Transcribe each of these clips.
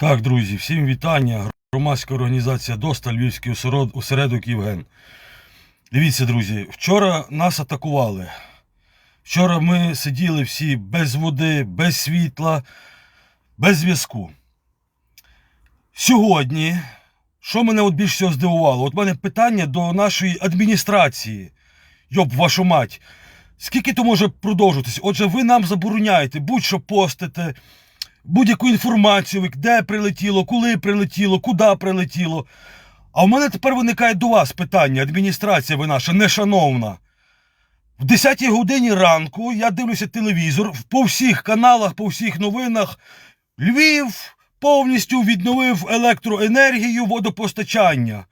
Так, друзі, всім вітання. Громадська організація ДОСТА, Львівський осередок Євген. Дивіться, друзі, вчора нас атакували. Вчора ми сиділи всі без води, без світла, без зв'язку. Сьогодні, що мене от більше всього здивувало? От мене питання до нашої адміністрації. Йоб вашу мать. Скільки то може продовжуватися? Отже, ви нам забороняєте будь-що постите, будь-яку інформацію, де прилетіло, коли прилетіло, куди прилетіло. А в мене тепер виникає до вас питання, адміністрація ви наша, нешановна. В 10-й годині ранку я дивлюся телевізор по всіх каналах, по всіх новинах. Львів повністю відновив електроенергію, водопостачання.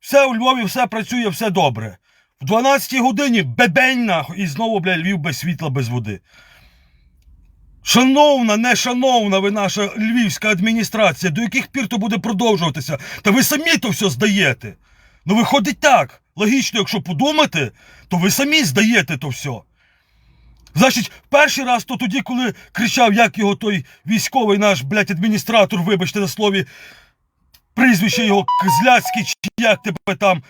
Все у Львові, все працює, все добре. В 12-й годині бебень нахуй, і знову, бля, Львів без світла, без води. Шановна, не шановна ви наша львівська адміністрація, до яких пір то буде продовжуватися? Та ви самі то все здаєте. Ну виходить так. Логічно, якщо подумати, то ви самі здаєте то все. Значить, перший раз то тоді, коли кричав, як його той військовий наш, блядь, адміністратор, вибачте на слові, прізвище його Козляцький, чи як тебе там.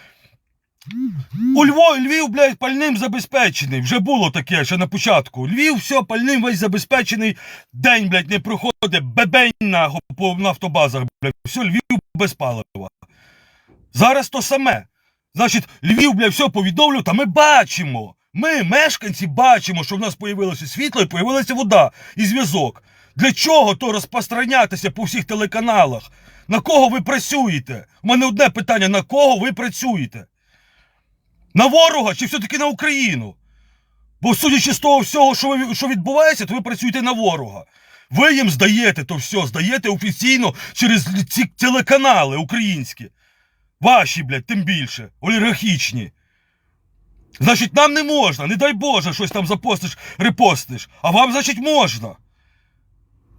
У Львові, Львів, блядь, пальним забезпечений. Вже було таке ще на початку. Львів, все, пальним весь забезпечений. День, блядь, не проходить, бебень нахуй по нафтобазах, блядь. Все, Львів без палива. Зараз то саме. Значить, Львів, блядь, все повідомлю, та ми бачимо. Ми, мешканці, бачимо, що в нас появилося світло і появилася вода і зв'язок. Для чого то розпространятися по всіх телеканалах? На кого ви працюєте? У мене одне питання: на кого ви працюєте? На ворога чи все-таки на Україну? Бо судячи з того всього, що, ви, що відбувається, то ви працюєте на ворога. Ви їм здаєте то все, здаєте офіційно через ці телеканали українські. Ваші, блядь, тим більше, олігархічні. Значить, нам не можна, не дай Боже, щось там запостиш, репостиш. А вам, значить, можна.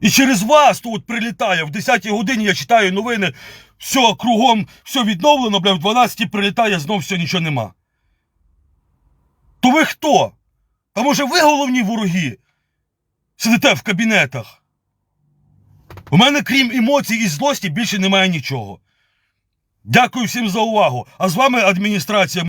І через вас тут прилітає. В 10-й годині я читаю новини, все кругом, все відновлено, бля, в 12 прилітає, знов все нічого нема. То ви хто? А може ви головні вороги? Сидите в кабінетах. У мене, крім емоцій і злості, більше немає нічого. Дякую всім за увагу. А з вами адміністрація